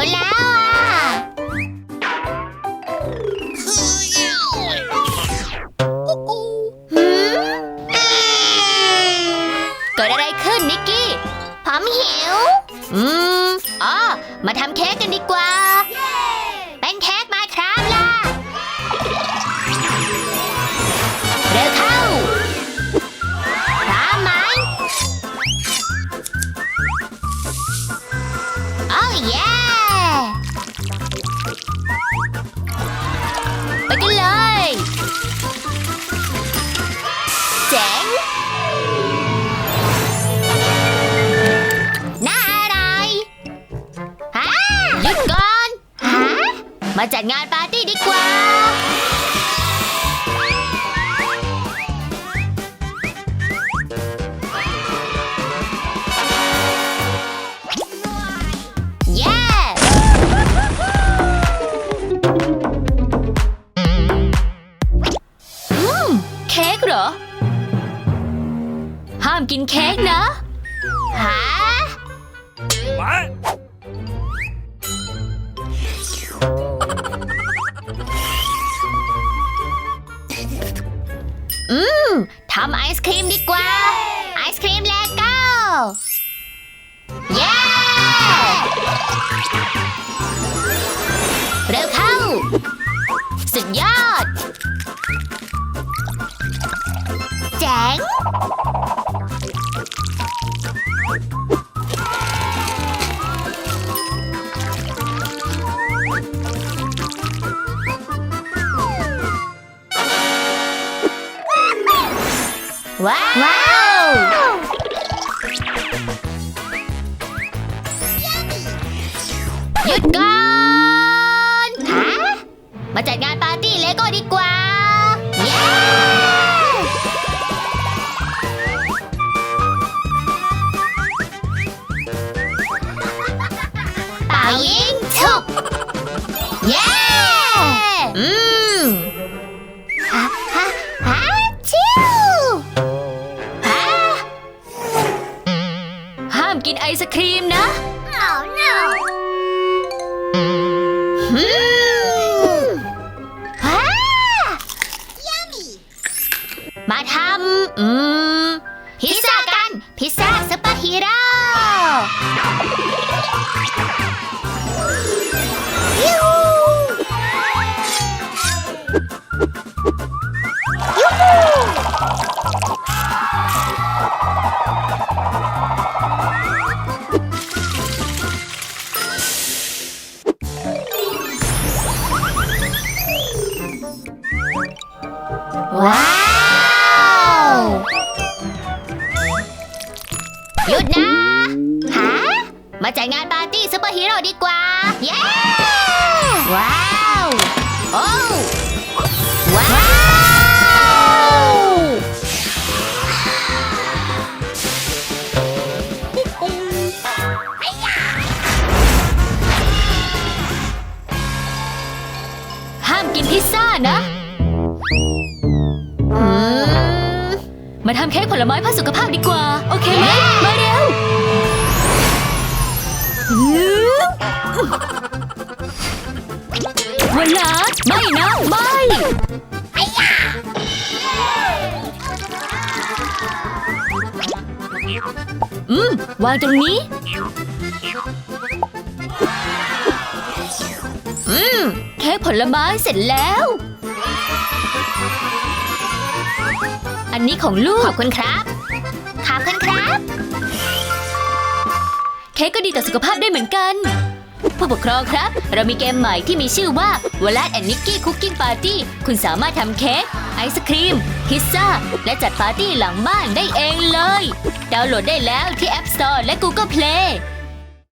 วแล้วอะเกิดอะไรขึ้นนิกกี้ ผมหิว อืมอ๋อมาทำเค้กกันดีกว่า ไปกันเลยเจ๋งน่าอะไรฮะหยุดก่อนฮะมาจัดงานปาร์ตี้ดีกว่า รอ ห้ามกินเค้กนะฮะ What? อืมทำไอศครีมดีกว่า ว้าวหยุดก่อนฮะมาจัดงานปาร์ตี้เลโก้ดีกว่าเย้เป่ายิงฉุบเย้ามกินไอศครีมนะ Oh no อืมฮ่ามาทำอืมพิซซ่ากัน พิซซ่าซุปเปอร์ฮีโร่ ว้าวหยุดนะฮะมาจัดงานปาร์ตี้ซุปเปอร์ฮีโร่ดีกว่า เย้ ว้าว โอ้ มาทำเค้กผลไม้เพื่อสุขภาพดีกว่า โอเคไหมมาเร็ววันละไม่นะไม่อืมวางตรงนี้ อืม เค้กผลไม้เสร็จแล้ว อันนี้ของลูก ขอบคุณครับ ขอบคุณครับ เค้กก็ดีต่อสุขภาพได้เหมือนกันผู้ปกครองครับ เรามีเกมใหม่ที่มีชื่อว่าวลัดแอนนิกกี้คุกกิ้งปาร์ตี้ คุณสามารถทำเค้กไอศครีม พิซซ่า และจัดปาร์ตี้หลังบ้านได้เองเลย ดาวน์โหลดได้แล้วที่ App Store และ Google Play